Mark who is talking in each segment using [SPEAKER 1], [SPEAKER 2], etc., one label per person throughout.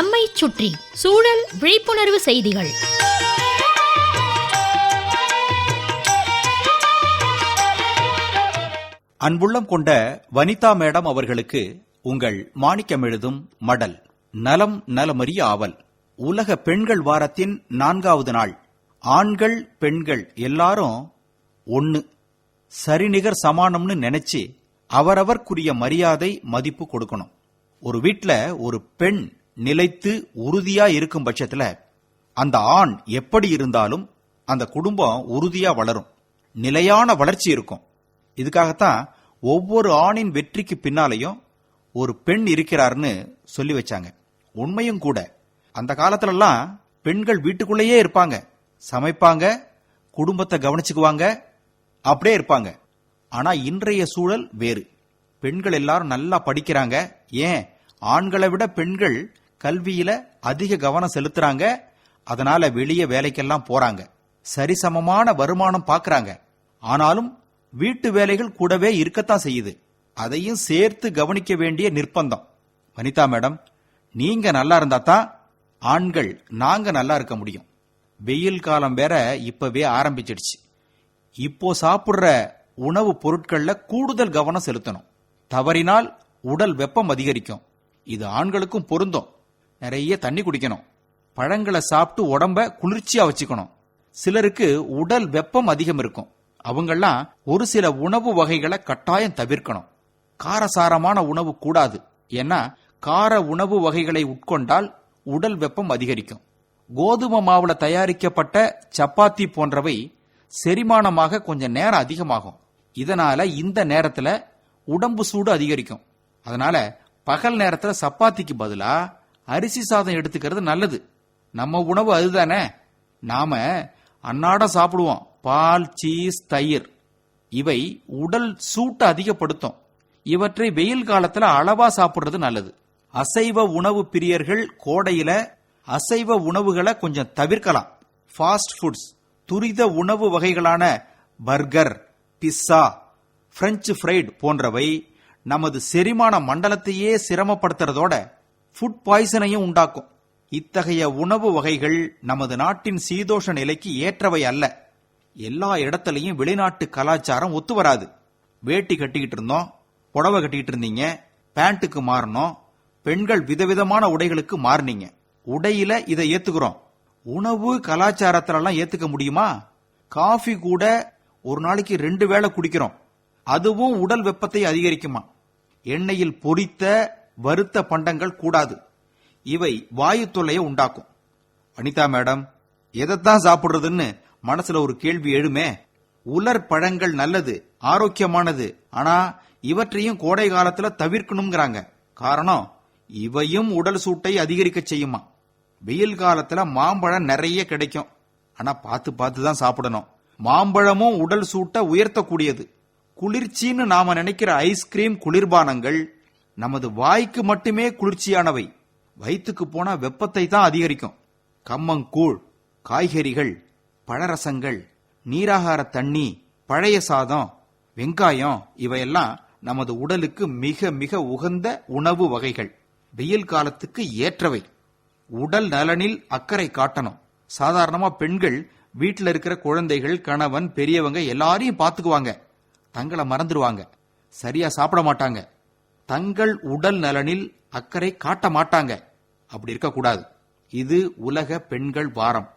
[SPEAKER 1] நம்மை சுற்றி சூழல் விழிப்புணர்வு செய்திகள்.
[SPEAKER 2] அன்புள்ளம் கொண்ட வனிதா மேடம் அவர்களுக்கு உங்கள் மாணிக்கம் எழுதும் மடல் நலம் நலமறிய ஆவல். உலக பெண்கள் வாரத்தின் நான்காவது நாள். ஆண்கள் பெண்கள் எல்லாரும் ஒன்னு சரிநிகர் சமானம்னு நினைச்சு அவரவர்க்குரிய மரியாதை மதிப்பு கொடுக்கணும். ஒரு வீட்டில் ஒரு பெண் நிலைத்து உறுதியா இருக்கும் பட்சத்துல அந்த ஆண் எப்படி இருந்தாலும் அந்த குடும்பம் உறுதியா வளரும். நிலையான வளர்ச்சி இருக்கும். இதுக்காகத்தான் ஒவ்வொரு ஆணின் வெற்றிக்கு பின்னாலையும் ஒரு பெண் இருக்கிறார்னு சொல்லி வச்சாங்க. உண்மையும் கூட. அந்த காலத்துலலாம் பெண்கள் வீட்டுக்குள்ளேயே இருப்பாங்க. சமைப்பாங்க குடும்பத்தை கவனிச்சுக்குவாங்க அப்படியே இருப்பாங்க. ஆனா இன்றைய சூழல் வேறு. பெண்கள் எல்லாரும் நல்லா படிக்கிறாங்க. ஏன்? ஆண்களை விட பெண்கள் கல்வியில அதிக கவனம் செலுத்துறாங்க. அதனால வெளியே வேலைக்கெல்லாம் போறாங்க. சரிசமமான வருமானம் பாக்குறாங்க. ஆனாலும் வீட்டு வேலைகள் கூடவே இருக்கத்தான் செய்யுது. அதையும் சேர்த்து கவனிக்க வேண்டிய நிர்பந்தம் வனிதா மேடம் நீங்க நல்லா இருந்தா தான் ஆண்கள் நாங்க நல்லா இருக்க முடியும். வெயில் காலம் வேற இப்பவே ஆரம்பிச்சிடுச்சு. இப்போ சாப்பிடுற உணவு பொருட்கள்ல கூடுதல் கவனம் செலுத்தணும். தவறினால் உடல் வெப்பம் அதிகரிக்கும். இது ஆண்களுக்கும் பொருந்தும். நிறைய தண்ணி குடிக்கணும். பழங்களை சாப்பிட்டு உடம்ப குளிர்ச்சியா வச்சுக்கணும். சிலருக்கு உடல் வெப்பம் அதிகம் இருக்கும். அவங்கெல்லாம் ஒரு சில உணவு வகைகளை கட்டாயம் தவிர்க்கணும். காரசாரமான உணவு கூடாது. ஏன்னா கார உணவு வகைகளை உட்கொண்டால் உடல் வெப்பம் அதிகரிக்கும். கோதுமை மாவுல தயாரிக்கப்பட்ட சப்பாத்தி போன்றவை செரிமானமாக கொஞ்சம் நேரம் அதிகமாகும். இதனால இந்த நேரத்துல உடம்பு சூடு அதிகரிக்கும். அதனால பகல் நேரத்துல சப்பாத்திக்கு பதிலா அரிசி சாதம் எடுத்துக்கிறது நல்லது. நம்ம உணவு அதுதானே. நாம அன்னாடம் சாப்பிடுவோம். பால் சீஸ் தயிர். இவை உடல் சூட்டை அதிகப்படுத்தும். இவற்றை வெயில் காலத்துல அளவா சாப்பிடுறது நல்லது. அசைவ உணவு பிரியர்கள் கோடையில அசைவ உணவுகளை கொஞ்சம் தவிர்க்கலாம். ஃபாஸ்ட் ஃபுட்ஸ் துரித உணவு வகைகளான பர்கர் பிஸ்ஸா பிரெஞ்சு ஃப்ரைட் போன்றவை நமது செரிமான மண்டலத்தையே சிரமப்படுத்துறதோட ஃபுட் பாய்சனையும் உண்டாக்கும். இத்தகைய உணவு வகைகள் நமது நாட்டின் சீதோஷ நிலைக்கு ஏற்றவை அல்ல. எல்லா இடத்துலையும் வெளிநாட்டு கலாச்சாரம் ஒத்து வராது. வேட்டி கட்டிக்கிட்டு இருந்தோம் புடவை கட்டிக்கிட்டு இருந்தீங்க பேண்ட்டுக்கு மாறணும் பெண்கள் விதவிதமான உடைகளுக்கு மாறினீங்க. உடையில இதை ஏத்துக்கிறோம். உணவு கலாச்சாரத்திலலாம் ஏத்துக்க முடியுமா? காஃபி கூட ஒரு நாளைக்கு ரெண்டு வேளை குடிக்கிறோம். அதுவும் உடல் வெப்பத்தை அதிகரிக்குமா? எண்ணெயில் பொரித்த வறுத்த பண்டங்கள் கூடாது. இவை வாயு தொல்லையை உண்டாக்கும். அனிதா மேடம் எதைத்தான் சாப்பிடுறதுன்னு மனசுல ஒரு கேள்வி எழுமே. உலர் பழங்கள் நல்லது ஆரோக்கியமானது. ஆனா இவற்றையும் கோடை காலத்துல தவிர்க்கணுங்கிறாங்க காரணம் இவையும் உடல் சூட்டை அதிகரிக்க செய்யுமா. வெயில் காலத்துல மாம்பழம் நிறைய கிடைக்கும். ஆனா பார்த்து பார்த்து தான் சாப்பிடணும். மாம்பழமும் உடல் சூட்டை உயர்த்தக்கூடியது. குளிர்ச்சின்னு நாம நினைக்கிற ஐஸ்கிரீம் குளிர்பானங்கள் நமது வாய்க்கு மட்டுமே குளிர்ச்சியானவை. வயிற்றுக்கு போனா வெப்பத்தை தான் அதிகரிக்கும். கம்மங்கூழ் காய்கறிகள் பழரசங்கள் நீராகார தண்ணி பழைய சாதம் வெங்காயம் இவையெல்லாம் நமது உடலுக்கு மிக மிக உகந்த உணவு வகைகள். வெயில் காலத்துக்கு ஏற்றவை. உடல் நலனில் அக்கறை காட்டணும். சாதாரணமா பெண்கள் வீட்டில் இருக்கிற குழந்தைகள் கணவன் பெரியவங்க எல்லாரையும் பார்த்துக்குவாங்க. தங்களை மறந்துடுவாங்க. சரியா சாப்பிட மாட்டாங்க. தங்கள் உடல் நலனில் அக்கறை காட்ட மாட்டாங்க. அப்படி இருக்கக்கூடாது. இது உலக பெண்கள் வாரம்.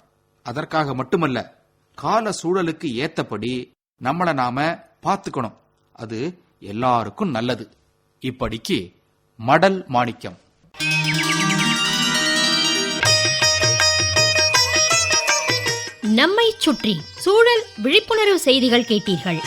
[SPEAKER 2] அதற்காக மட்டுமல்ல கால சூழலுக்கு ஏத்தபடி நம்மளை நாம பார்த்துக்கணும். அது எல்லாருக்கும் நல்லது. இப்படிக்கு மடல் மாணிக்கம்.
[SPEAKER 1] நம்மை சுற்றி சூழல் விழிப்புணர்வு செய்திகள் கேட்டீர்கள்.